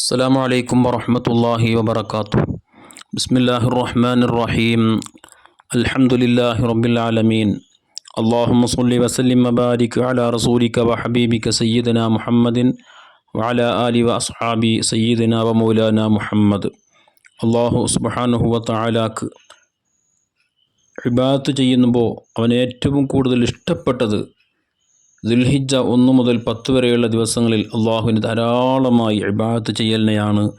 السلام عليكم ورحمة الله وبركاته بسم الله الرحمن الرحيم الحمد لله رب العالمين اللهم صل وسلم وبارك على رسولك وحبيبك سيدنا محمد وعلى آله وأصحابه سيدنا ومولانا محمد അള്ളാഹു സുബാനുഹു വത്താലാക്ക് ഇബാത്ത് ചെയ്യുമ്പോൾ അവൻ ഏറ്റവും കൂടുതൽ ഇഷ്ടപ്പെട്ടത് ദുൽഹിജ ഒന്ന് മുതൽ പത്ത് വരെയുള്ള ദിവസങ്ങളിൽ അള്ളാഹുവിന് ധാരാളമായി ഇബാത്ത് ചെയ്യലിനെയാണ്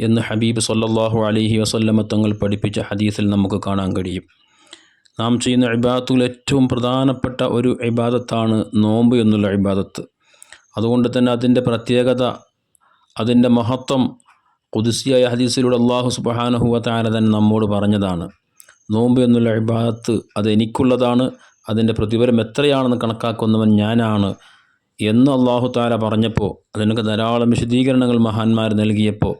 എന്ന് ഹബീബ് സല്ലാഹു അലഹി വസല്ലമ തങ്ങൾ പഠിപ്പിച്ച ഹദീസിൽ നമുക്ക് കാണാൻ കഴിയും. നാം ചെയ്യുന്ന ഇബാത്തുകൾ ഏറ്റവും പ്രധാനപ്പെട്ട ഒരു ഇബാദത്താണ് നോമ്പ് എന്നുള്ള ഇബാദത്ത്. അതുകൊണ്ട് തന്നെ അതിന്റെ പ്രത്യേകത അതിന്റെ മഹത്വം കുതിസിയായ ഹദീസിലൂടെ അള്ളാഹു സുബാനഹുവ താര തന്നെ നമ്മോട് പറഞ്ഞതാണ്. നോമ്പ് എന്നുള്ള ഇബാദത്ത് അത് എനിക്കുള്ളതാണ് അതിന്റെ പ്രതിഫലം എത്രയാണെന്ന് കണക്കാക്കുന്നവൻ ഞാനാണ് എന്ന് അള്ളാഹു താല പറഞ്ഞപ്പോൾ അതിനൊക്കെ ധാരാളം വിശദീകരണങ്ങൾ മഹാന്മാർ നൽകിയപ്പോൾ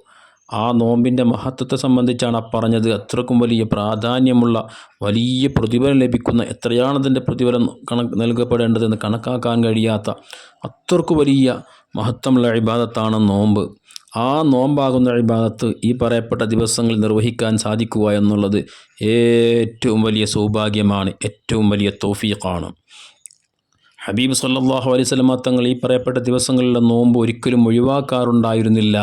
ആ നോമ്പിന്റെ മഹത്വത്തെ സംബന്ധിച്ചാണ് പറഞ്ഞത്. അത്രക്കും വലിയ പ്രാധാന്യമുള്ള വലിയ പ്രതിഫലം ലഭിക്കുന്ന എത്രയാണ് അതിന്റെ പ്രതിഫലം കണക്ക് നൽകപ്പെടേണ്ടതെന്ന് കണക്കാക്കാൻ കഴിയാത്ത അത്രയ്ക്ക് വലിയ മഹത്വമുള്ള ഇബാദത്താണ് നോമ്പ്. ആ നോമ്പാകുന്ന ഇബാദത്ത് ഈ പറയപ്പെട്ട ദിവസങ്ങളിൽ നിർവഹിക്കാൻ സാധിക്കുക എന്നുള്ളത് ഏറ്റവും വലിയ സൗഭാഗ്യമാണ് ഏറ്റവും വലിയ തോഫീഖാണ്. ഹബീബ് സല്ലാഹു അലൈഹി സ്വലമ തങ്ങൾ ഈ പറയപ്പെട്ട ദിവസങ്ങളിലെ നോമ്പ് ഒരിക്കലും ഒഴിവാക്കാറുണ്ടായിരുന്നില്ല.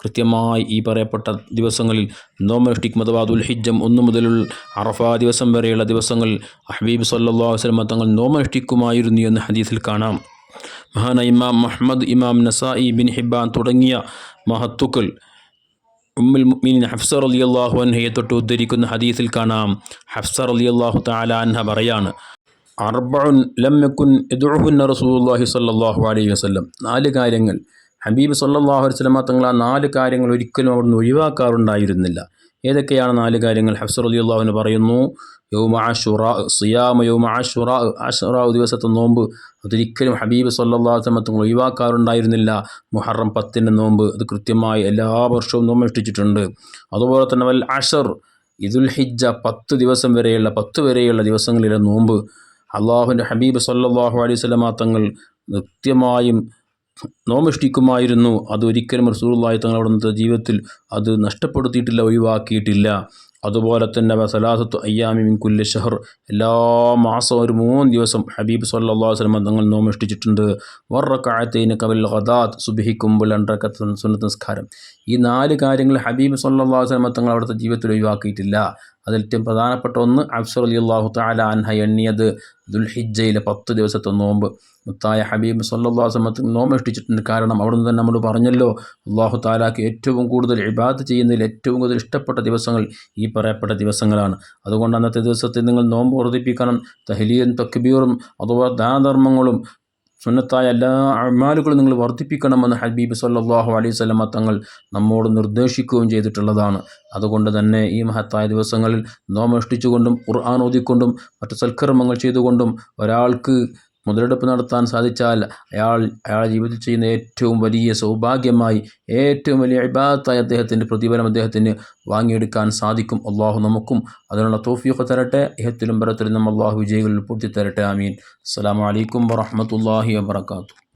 കൃത്യമായി ഈ പറയപ്പെട്ട ദിവസങ്ങളിൽ നോമനുഷ്ഠിക്കും അഥവാ ദുൽഹിജം ഒന്നു മുതൽ അറഫാ ദിവസം വരെയുള്ള ദിവസങ്ങളിൽ ഹബീബ് സല്ലാഹു വസ്ലമ തങ്ങൾ നോമനുഷ്ഠിക്കുമായിരുന്നു എന്ന് ഹദീസിൽ കാണാം. മഹാന ഇമാം മുഹമ്മദ് ഇമാം നസായി ബിൻ ഹിബാൻ തുടങ്ങിയ മഹത്തുക്കൾ. ഉമ്മുൽ മുഅ്മിനീൻ ഹഫ്സ റളിയല്ലാഹു അൻഹയെ തൊട്ട് ഉദ്ധരിക്കുന്ന ഹദീസിൽ കാണാം. ഹഫ്സ റളിയല്ലാഹു തആല അൻഹ പറയാണ് അർബഉൻ ലം യകുൻ യദ്ഉഹുന്ന റസൂലുള്ളാഹി സ്വല്ലല്ലാഹു അലൈഹി വസല്ലം. നാല് കാര്യങ്ങൾ. ഹബീബ് സല്ലല്ലാഹു അലൈഹി വസല്ലം തങ്ങൾ ആ നാല് കാര്യങ്ങൾ ഒരിക്കലും അവിടുന്ന് ഒഴിവാക്കാറുണ്ടായിരുന്നില്ല. ഏതൊക്കെയാണ് നാല് കാര്യങ്ങൾ? ഹഫ്സ അള്ളാഹുവിന് പറയുന്നു യൗമ ആഷുറ സിയാമ യൗമ ആഷുറ ആഷുറ ദിവസത്തെ നോമ്പ്. അതൊരിക്കലും ഹബീബ് തങ്ങൾ ഒഴിവാക്കാറുണ്ടായിരുന്നില്ല. മുഹറം പത്തിന്റെ നോമ്പ്. അത് കൃത്യമായി എല്ലാ വർഷവും നോമ്പ് അനുഷ്ഠിച്ചിട്ടുണ്ട്. അതുപോലെ തന്നെ വൽ അഷർ ഇദുൽ ഹിജ്ജ പത്ത് ദിവസം വരെയുള്ള പത്ത് വരെയുള്ള ദിവസങ്ങളിലെ നോമ്പ്. അള്ളാഹുവിന്റെ ഹബീബ് സല്ലാഹു അലൈഹി വസല്ലമ തങ്ങൾ കൃത്യമായും നോമഷ്ടിക്കുമായിരുന്നു അതൊരിക്കലും തങ്ങൾ അവിടുത്തെ ജീവിതത്തിൽ അത് നഷ്ടപ്പെടുത്തിയിട്ടില്ല ഒഴിവാക്കിയിട്ടില്ല. അതുപോലെ തന്നെ സലാസത്തു അയ്യാമി മിൻ ഷഹർ. എല്ലാ മാസവും ഒരു മൂന്ന് ദിവസം ഹബീബ് സല്ലാ വസ്ലമ തങ്ങൾ നോമഷ്ടിച്ചിട്ടുണ്ട് വർറക്കാഴത്തേന് കവിൽ ഖദാത്ത് സുബിഹിക്കുമ്പോൾ രണ്ടരക്കത്ത് സുന്നത്ത് നിസ്കാരം. ഈ നാല് കാര്യങ്ങൾ ഹബീബ് സല്ലാ വസ്ലമ തങ്ങൾ അവിടുത്തെ ജീവിതത്തിൽ ഒഴിവാക്കിയിട്ടില്ല. അതിൽ ഏറ്റവും പ്രധാനപ്പെട്ട ഒന്ന് അഫ്സർ അലി അള്ളാഹു താല അൻഹ എണ്ണിയത് ദുൽഹിജയിലെ പത്ത് ദിവസത്തെ നോമ്പ്. മുത്തായ ഹബീബ് സല്ലാ സമത്ത് നോമ്പ് ഇഷ്ടിച്ചിട്ടുണ്ട് കാരണം അവിടെ നിന്ന് തന്നെ നമ്മൾ പറഞ്ഞല്ലോ അള്ളാഹു താലാക്ക് ഏറ്റവും കൂടുതൽ ഇബാദ് ചെയ്യുന്നതിൽ ഏറ്റവും കൂടുതൽ ഇഷ്ടപ്പെട്ട ദിവസങ്ങൾ ഈ പറയപ്പെട്ട ദിവസങ്ങളാണ്. അതുകൊണ്ട് അന്നത്തെ ദിവസത്തിൽ നിങ്ങൾ നോമ്പ് വർദ്ധിപ്പിക്കണം തഹലിയും തക്ബീറും അതുപോലെ ദാനധർമ്മങ്ങളും സുന്നത്തായ എല്ലാ അമാലുകളും നിങ്ങൾ വർദ്ധിപ്പിക്കണമെന്ന് ഹബീബ് സല്ലാഹു അലൈഹി സ്വലമ തങ്ങൾ നമ്മോട് നിർദ്ദേശിക്കുകയും ചെയ്തിട്ടുള്ളതാണ്. അതുകൊണ്ട് തന്നെ ഈ മഹത്തായ ദിവസങ്ങളിൽ നോമനുഷ്ഠിച്ചുകൊണ്ടും ഖുർആൻ ഓതിക്കൊണ്ടും മറ്റു സൽക്കർമ്മങ്ങൾ ചെയ്തുകൊണ്ടും ഒരാൾക്ക് മുതലെടുപ്പ് നടത്താൻ സാധിച്ചാൽ അയാൾ അയാൾ ജീവിതത്തിൽ ചെയ്യുന്ന ഏറ്റവും വലിയ സൗഭാഗ്യമായി ഏറ്റവും വലിയ ഇബാദത്തായ അദ്ദേഹത്തിന്റെ പ്രതിഫലം അദ്ദേഹത്തിന് വാങ്ങിയെടുക്കാൻ സാധിക്കും. അള്ളാഹു നമുക്കും അതിനുള്ള തോഫിയൊക്കെ തരട്ടെ. ഇഹത്തിലും പരത്തിലും നമ്മൾ അള്ളാഹു വിജയികളിൽ പൂർത്തി തരട്ടെ. ആമീൻ. അസ്സാം വലൈക്കും വറഹമത്തല്ലാഹി വാത്തു